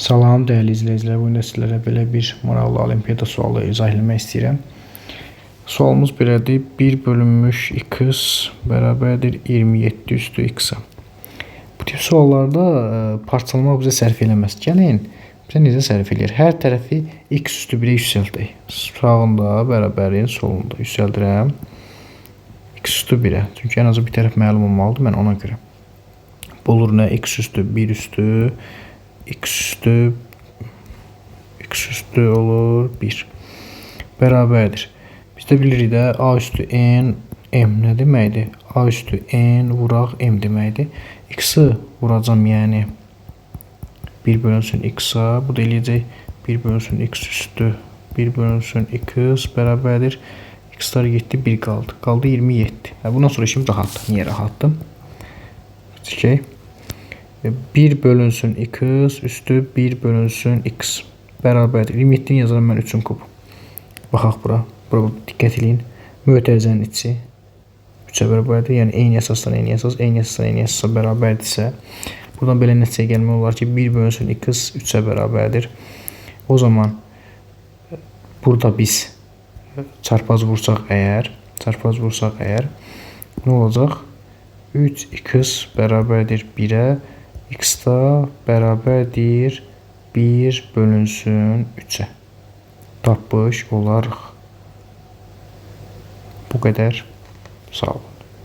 Salam dəyərli izləyicilər, bu gün sizlərə belə bir maraqlı olimpiada sualı izah etmək istəyirəm. Sualımız belədir: 1 bölünmüş x bərabərdir 27 üstü x-a. Bu tip suallarda e, parçalamaq bizə sərf eləməz. Gəlin bizə necə sərf eləyir? Hər tərəfi x üstü 1-ə yüksəldək. Sağında bərabərin solunda yüksəldirəm. x üstü 1-ə. Çünki ən azı bir tərəf məlum olmalıdır mən ona görə. Bu olur nə? x üstü 1 üstü x üstü x üstü olur 1 bərabərdir. Biz də bilirik də a üstü n m nə deməkdir? a üstü n vuraq m deməkdir. x-i vuracam yəni 1 bölünsün x-a. Bu da eləyəcək 1 bölünsün x üstü 1 bölünsün x bərabərdir. x-lar getdi 1 qaldı. Qaldı 27. Hə, bundan sonra işim rahatdır. Niyə rahatdır? Çəkək. 1 bölünsün x üstü 1 bölünsün x bərabərdir. 27-ni yazaram mən 3-ün kubu. Baxaq bura. Bura diqqət eləyin. Mötərizənin içi 3-ə bərabərdir. Yəni eyni əsasdan eyni əsas, eyni əsasdan eyni əsasa bərabərdirsə, buradan belə nəticəyə gəlmək olar ki, 1 bölünsün x 3-ə bərabərdir. O zaman burada biz çarpaz vursaq əgər, çarpaz vursaq əgər nə olacaq? 3x bərabərdir 1-ə, x da bərabərdir 1 bölünsün 3-ə. Tapmış. Bu qədər. Sağ olun.